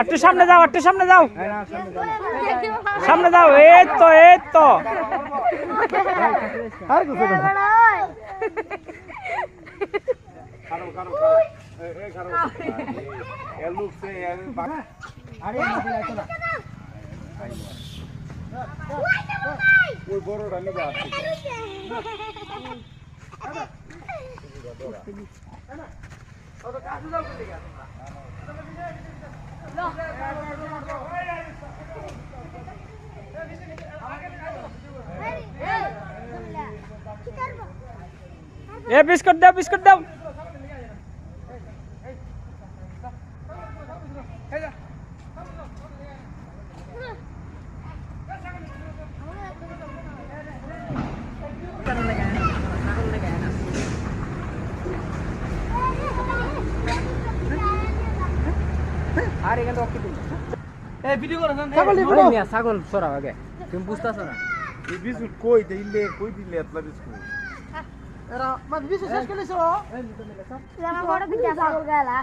একটু সামনে যাও একটু সামনে যাও সামনে যাও এই তো এই তো আর কিছু খারাও খারাও খারাও এ লুক সে আরে তোলা ওই বড়টা নিবা এ বিস্কুট দাও বিস্কুট দাও আর এখানে তো অক্ষিত এই ভিডিও করো ছাগল দিব না ছাগল সরাও আগে। তুমি বুঝতাছো না? এই বিস্কুট কই দিলে কই দিলে এতলা বিস্কুট? এরা মা বিশ শেষ করেছ বড় পিঠা ছাগল গেলা।